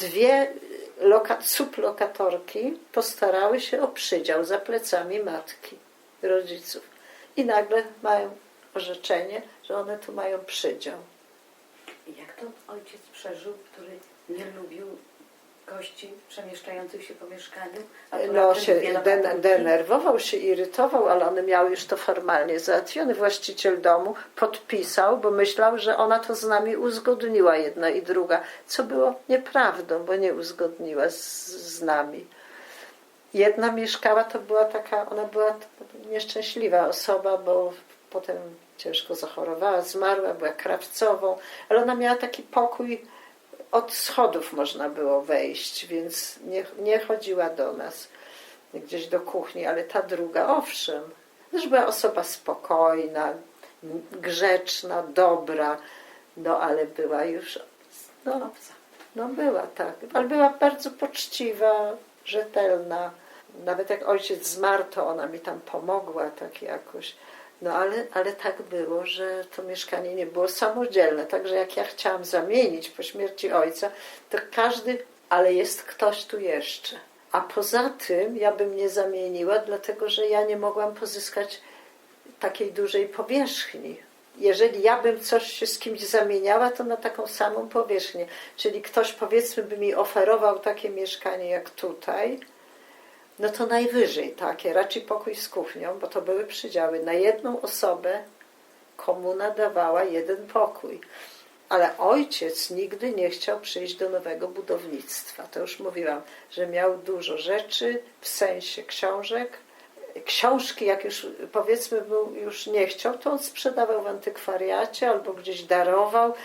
dwie loka, sublokatorki postarały się o przydział za plecami matki, rodziców. I nagle mają orzeczenie, że one tu mają przydział. Jak to ojciec przeżył, który gości przemieszczających się po mieszkaniu? No się den, denerwował się, irytował, ale one miały już to formalnie załatwione. Właściciel domu podpisał, bo myślał, że ona to z nami uzgodniła jedna i druga, co było nieprawdą, bo nie uzgodniła z, z nami. Jedna mieszkała, to była taka, ona była nieszczęśliwa osoba, bo potem ciężko zachorowała, zmarła, była krawcową, ale ona miała taki pokój, od schodów można było wejść, więc nie, nie chodziła do nas gdzieś do kuchni, ale ta druga, owszem, też była osoba spokojna, grzeczna, dobra, no ale była już, no, no była tak, ale była bardzo poczciwa, rzetelna. Nawet jak ojciec zmarł, to ona mi tam pomogła tak jakoś. No ale, ale tak było, że to mieszkanie nie było samodzielne. Także jak ja chciałam zamienić po śmierci ojca, to każdy, ale jest ktoś tu jeszcze. A poza tym ja bym nie zamieniła, dlatego że ja nie mogłam pozyskać takiej dużej powierzchni. Jeżeli ja bym coś się z kimś zamieniała, to na taką samą powierzchnię. Czyli ktoś powiedzmy by mi oferował takie mieszkanie jak tutaj, no to najwyżej takie, raczej pokój z kuchnią, bo to były przydziały. Na jedną osobę komuna dawała jeden pokój. Ale ojciec nigdy nie chciał przyjść do nowego budownictwa. To już mówiłam, że miał dużo rzeczy w sensie książek. Książki, jak już powiedzmy był, już nie chciał, to on sprzedawał w antykwariacie albo gdzieś darował.